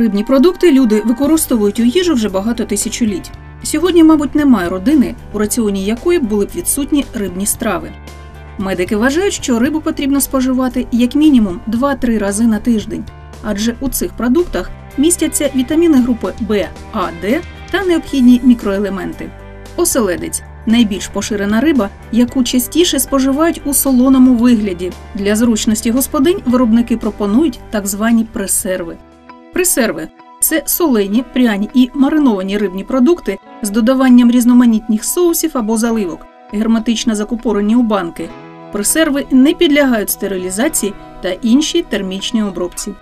Рибні продукти люди використовують у їжу вже багато тисячоліть. Сьогодні, мабуть, немає родини, у раціоні якої були б відсутні рибні страви. Медики вважають, що рибу потрібно споживати як мінімум 2-3 рази на тиждень, адже у цих продуктах містяться вітаміни групи В, А, Д та необхідні мікроелементи. Оселедець найбільш поширена риба, яку частіше споживають у солоному вигляді. Для зручності господинь виробники пропонують так звані пресерви. Пресерви це солені, пряні і мариновані рибні продукти з додаванням різноманітних соусів або заливок, герметично закупорені у банки. Пресерви не підлягають стерилізації та іншій термічній обробці.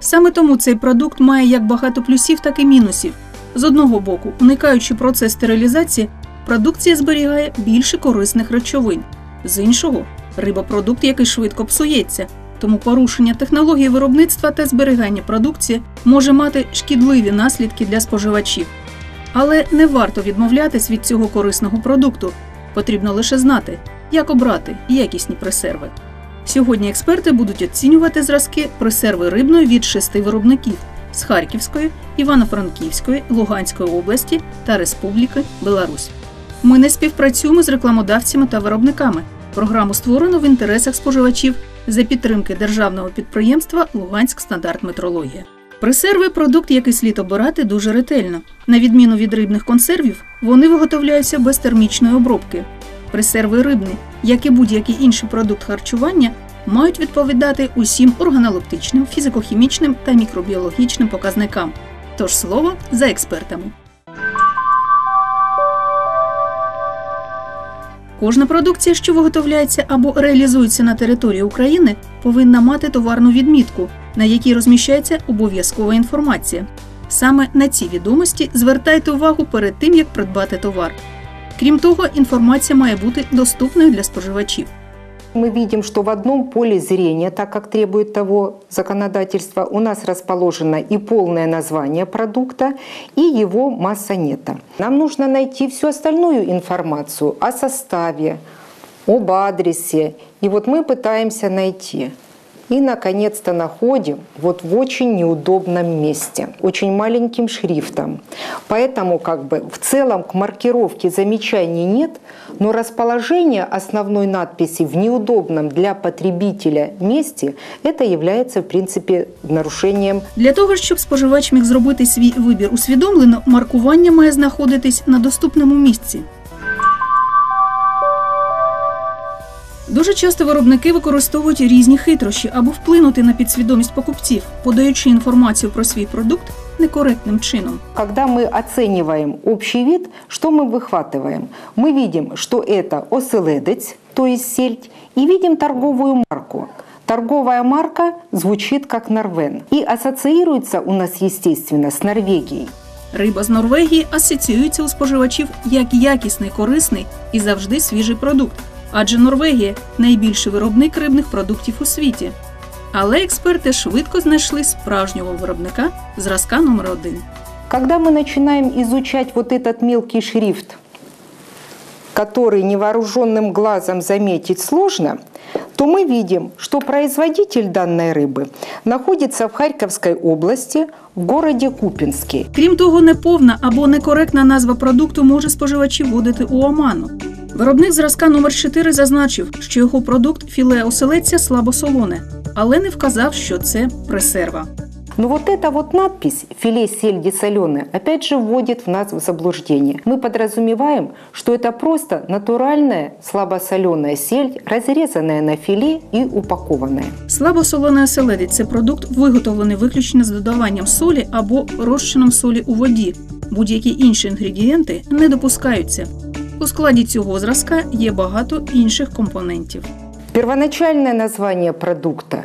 Саме тому цей продукт має як багато плюсів, так і мінусів. З одного боку, уникаючи процес стерилізації, продукція зберігає більше корисних речовин. З іншого, риба продукт, який швидко псується, тому порушення технології виробництва та зберігання продукції може мати шкідливі наслідки для споживачів. Але не варто відмовлятись від цього корисного продукту. Потрібно лише знати, як обрати якісні пресерви. Сьогодні експерти будуть оцінювати зразки пресерви рибної від шести виробників з Харківської, Івано-Франківської, Луганської області та Республіки Беларусь. Ми не співпрацюємо з рекламодавцями та виробниками. Програму створено в інтересах споживачів за підтримки державного підприємства Луганськ стандарт метрологія. Пресерви продукт, який слід обирати дуже ретельно. На відміну від рибних консервів, вони виготовляються без термічної обробки. Пресерви рибні, як і будь-який інший продукт харчування, мають відповідати усім органолептичним, фізико-хімічним та мікробіологічним показникам. Тож слово за експертами. Кожна продукція, що виготовляється або реалізується на території України, повинна мати товарну відмітку, на якій розміщається обов'язкова інформація. Саме на ці відомості звертайте увагу перед тим, як придбати товар. Крім того, інформація має бути доступною для споживачів. Мы видим, что в одном поле зрения, так как требует того законодательство, у нас расположено и полное название продукта, и его масса нета. Нам нужно найти всю остальную информацию о составе, об адресе. И вот мы пытаемся найти. И, наконец-то, находим вот в очень неудобном месте, очень маленьким шрифтом. Поэтому как бы в целом к маркировке замечаний нет, но расположение основной надписи в неудобном для потребителя месте это является, в принципе, нарушением Для того, щоб споживач міг зробити свій вибір усвідомлено, маркування має знаходитись на доступному місці. Дуже часто виробники використовують різні хитрощі, аби вплинути на підсвідомість покупців, подаючи інформацію про свій продукт некоректним чином. Когда мы оцениваем общий вид, что мы выхватываем? Мы видим, что это оселедец, то есть сельдь, и видим торговую марку. Торговая марка звучит как Норвен и ассоциируется у нас, естественно, с Норвегией. Риба з Норвегії асоціюється у споживачів як якісний, корисний і завжди свіжий продукт, адже Норвегія найбільший виробник рибних продуктів у світі. Але експерти швидко знайшли справжнього виробника зразка номер 1 Когда мы начинаем изучать вот этот мелкий шрифт, который невооруженным глазом заметить сложно, то мы видим, что производитель данной рыбы находится в Харьковской области, в городе Купинске. Крім того, неповна або некоректна назва продукту може споживачів вводити у оману. Виробник зразка номер 4 зазначив, що його продукт філе оселедця слабосолоне, але не вказав, що це пресерва. Но вот эта вот надпись «филе сельди соленое» опять же вводит в нас в заблуждение. Мы подразумеваем, что это просто натуральная слабосоленая сельдь, разрезанная на филе и упакованная. Слабосолений оселедець – це продукт, виготовлений виключно з додаванням солі або розчином солі у воді. Будь-які інші інгредієнти не допускаються. У складі цього зразка є багато інших компонентів. Первоначальное название продукта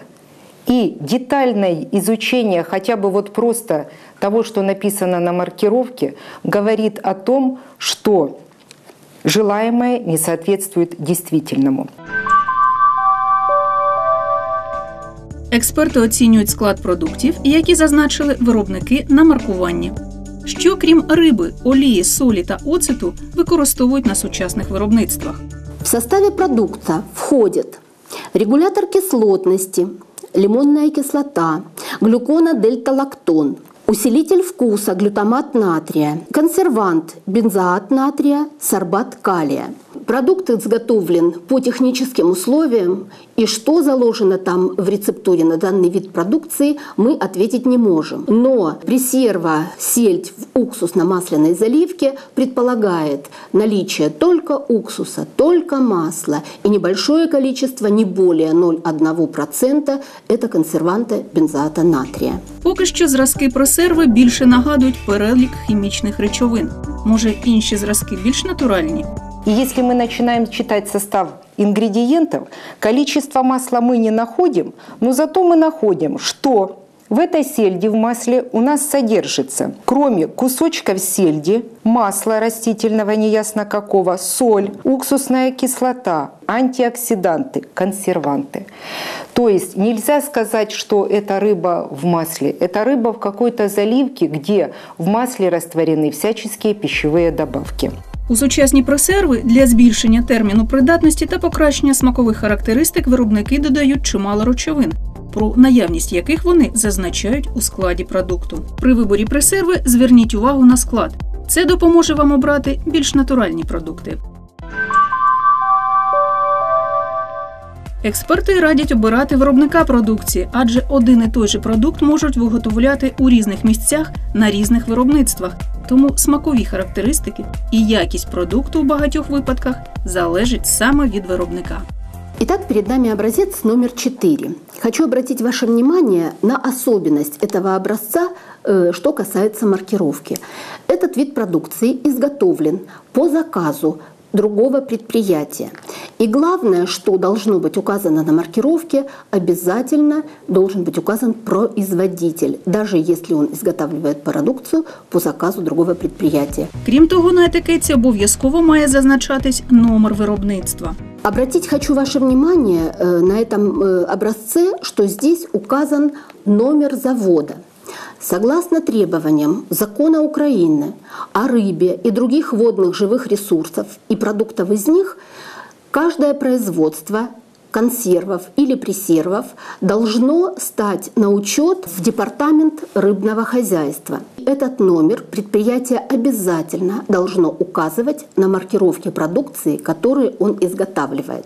и детальное изучение хотя бы вот просто того, что написано на маркировке, говорит о том, что желаемое не соответствует действительному. Експерти оцінюють склад продуктів, які зазначили виробники на маркуванні. Що крім риби, олії, солі та оцету використовують на сучасних виробництвах. В составе продукта входит регулятор кислотности, лимонная кислота, глюкона-дельта-лактон, усилитель вкуса глютамат натрия, консервант бензоат натрия, сорбат калия. Продукт изготовлен по техническим условиям, и что заложено там в рецептуре на данный вид продукции, мы ответить не можем. Но пресерва сельдь в уксусно-масляной заливке предполагает наличие только уксуса, только масла и небольшое количество, не более 0,1% это консерванта бензоата натрия. Поки що зразки пресерви більше нагадують перелік хімічних речовин. Може, інші зразки більш натуральні? И если мы начинаем читать состав ингредиентов, количество масла мы не находим, но зато мы находим, что в этой сельде в масле у нас содержится, кроме кусочков сельди, масла растительного неясно какого, соль, уксусная кислота, антиоксиданты, консерванты. То есть нельзя сказать, что это рыба в масле. Это рыба в какой-то заливке, где в масле растворены всяческие пищевые добавки. У сучасні пресерви для збільшення терміну придатності та покращення смакових характеристик виробники додають чимало речовин, про наявність яких вони зазначають у складі продукту. При виборі пресерви зверніть увагу на склад. Це допоможе вам обрати більш натуральні продукти. Експерти радять обирати виробника продукції, адже один і той же продукт можуть виготовляти у різних місцях на різних виробництвах. Тому смакові характеристики і якість продукту у багатьох випадках залежить саме від виробника. Итак, перед нами образец номер 4. Хочу обратить ваше внимание на особенность этого образца, э, что касается маркировки. Этот вид продукции изготовлен по заказу другого предприятия. И главное, что должно быть указано на маркировке, обязательно должен быть указан производитель, даже если он изготавливает продукцию по заказу другого предприятия. Крім того, на етикетці обов'язково має зазначатись номер виробництва. Обратить хочу ваше внимание э, на этом э, образце, что здесь указан номер завода. Согласно требованиям закона Украины о рыбе и других водных живых ресурсов и продуктов из них, каждое производство консервов или пресервов должно стать на учет в департамент рыбного хозяйства. Этот номер предприятие обязательно должно указывать на маркировке продукции, которую он изготавливает.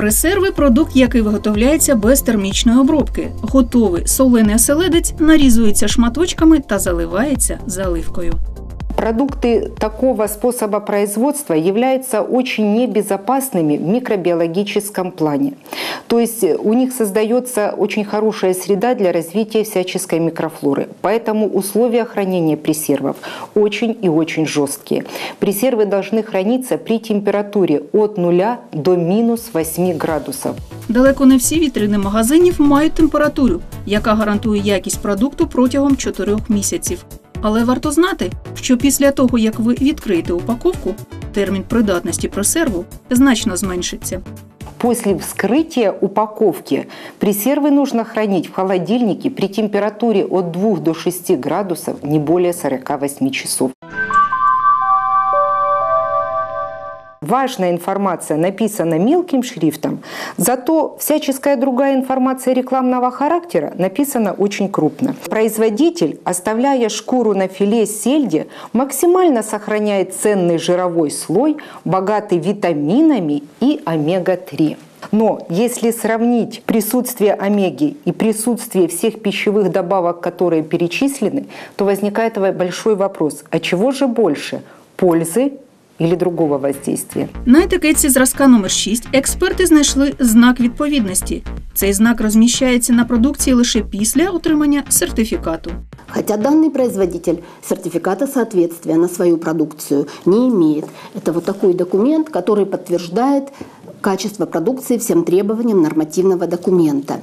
Пресерви продукт, який виготовляється без термічної обробки. Готовий солений оселедець нарізується шматочками та заливається заливкою. Продукты такого способа производства являются очень небезопасными в микробиологическом плане. То есть у них создается очень хорошая среда для развития всяческой микрофлоры. Поэтому условия хранения пресервов очень и очень жесткие. Пресервы должны храниться при температуре от 0 до минус 8 градусов. Далеко не всі вітрини магазинів мають температуру, яка гарантує якість продукту протягом 4 місяців. Але варто знати, що після того, як ви відкриєте упаковку, термін придатності пресерву значно зменшиться. После вскрытия упаковки пресервы нужно хранить в холодильнике при температуре от 2 до 6 градусов не более 48 часов. Важная информация написана мелким шрифтом, зато всяческая другая информация рекламного характера написана очень крупно. Производитель, оставляя шкуру на филе сельди, максимально сохраняет ценный жировой слой, богатый витаминами и омега-3. Но если сравнить присутствие омеги и присутствие всех пищевых добавок, которые перечислены, то возникает большой вопрос, а чего же больше – пользы или другого воздействия. На етикетці зразка номер 6 експерти знайшли знак відповідності. Цей знак розміщається на продукції лише після отримання сертифікату. Хотя данный производитель сертификата соответствия на свою продукцию не имеет. Это вот такой документ, который подтверждает качество продукции всем требованиям нормативного документа.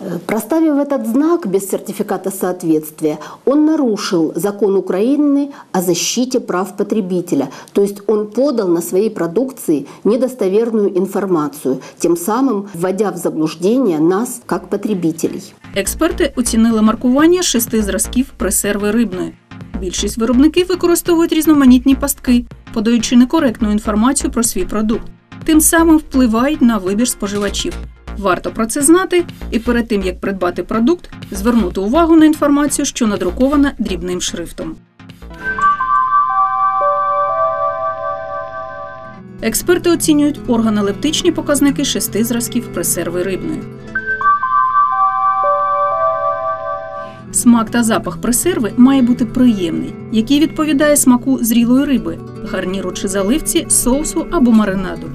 Э, Проставив этот знак без сертификата соответствия, он нарушил закон Украины о защите прав потребителя. То есть он подал на своей продукции недостоверную информацию, тем самым вводя в заблуждение нас как потребителей. Експерти оцінили маркування шести зразків пресерви рибної. Більшість виробників використовують різноманітні пастки, подаючи некоректну інформацію про свій продукт. Тим самим впливають на вибір споживачів. Варто про це знати і перед тим як придбати продукт, звернути увагу на інформацію, що надрукована дрібним шрифтом. Експерти оцінюють органолептичні показники шести зразків пресерви рибної. Смак та запах пресерви має бути приємний, який відповідає смаку зрілої риби, гарніру чи заливці, соусу або маринаду.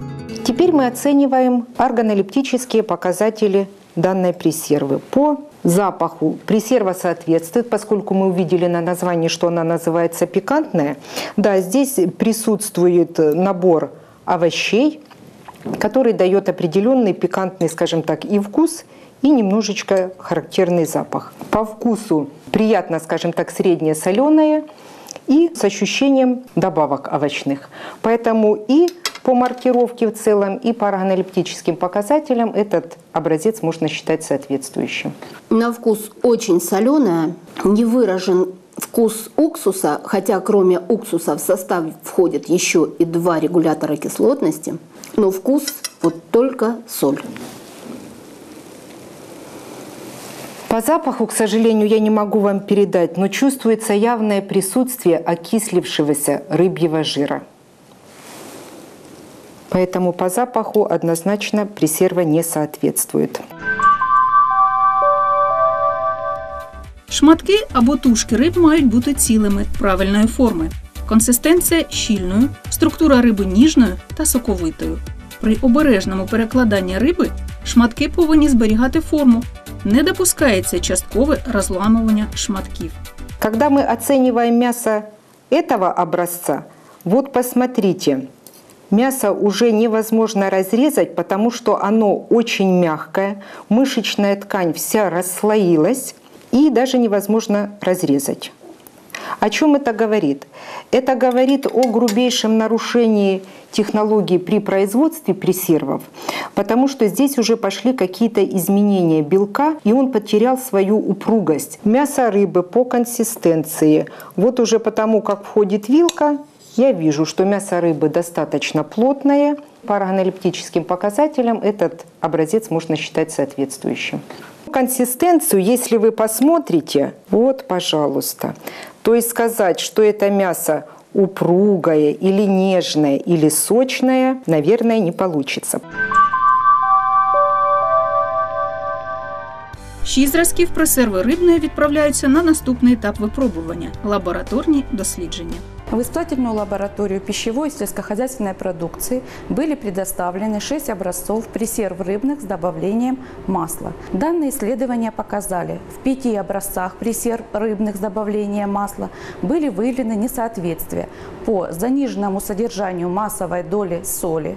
Теперь мы оцениваем органолептические показатели данной пресервы. По запаху пресерва соответствует, поскольку мы увидели на названии, что она называется пикантная. Да, здесь присутствует набор овощей, который дает определенный пикантный, скажем так, и вкус, и немножечко характерный запах. По вкусу приятно, скажем так, среднее соленое и с ощущением добавок овощных. Поэтому и по маркировке в целом, и по органолептическим показателям этот образец можно считать соответствующим. На вкус очень соленая, не выражен вкус уксуса, хотя кроме уксуса в состав входит еще и два регулятора кислотности, но вкус вот только соль. По запаху, к сожалению, я не могу вам передать, но чувствуется явное присутствие окислившегося рыбьего жира. Поэтому по запаху однозначно пресерва не соответствует. Шматки або тушки риб мають бути цілими правильної форми. Консистенція щільною, структура риби ніжною та соковитою. При обережному перекладанні риби шматки повинні зберігати форму. Не допускається часткове розламування шматків. Когда мы оцениваем мясо этого образца, вот посмотрите, мясо уже невозможно разрезать, потому что оно очень мягкое, мышечная ткань вся расслоилась, и даже невозможно разрезать. О чем это говорит? Это говорит о грубейшем нарушении технологии при производстве пресервов, потому что здесь уже пошли какие-то изменения белка, и он потерял свою упругость. Мясо рыбы по консистенции, вот уже потому, как входит вилка, я вижу, что мясо рыбы достаточно плотное. По органолептическим показателям этот образец можно считать соответствующим. Консистенцию, если вы посмотрите, вот, пожалуйста, то есть сказать, что это мясо упругое или нежное или сочное, наверное, не получится. Шість зразків пресерви рибної відправляються на наступний етап випробування лабораторні дослідження. В испытательную лабораторию пищевой и сельскохозяйственной продукции были предоставлены 6 образцов пресерв рыбных с добавлением масла. Данные исследования показали, в пяти образцах пресерв рыбных с добавлением масла были выявлены несоответствия по заниженному содержанию массовой доли соли,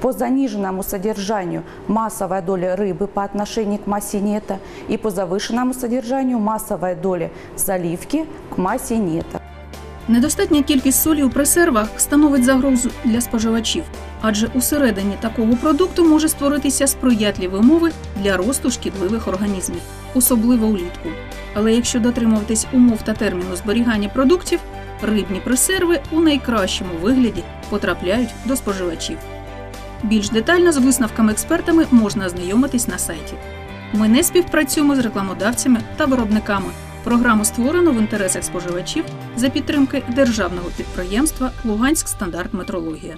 по заниженному содержанию массовой доли рыбы по отношению к массе нета и по завышенному содержанию массовой доли заливки к массе нета. Недостатня кількість солі у пресервах становить загрозу для споживачів, адже усередині такого продукту може створитися сприятливі умови для росту шкідливих організмів, особливо улітку. Але якщо дотримуватись умов та терміну зберігання продуктів, рибні пресерви у найкращому вигляді потрапляють до споживачів. Більш детально з висновками експертами можна ознайомитись на сайті. Ми не співпрацюємо з рекламодавцями та виробниками. Програму створено в інтересах споживачів за підтримки державного підприємства Луганськ стандарт метрологія.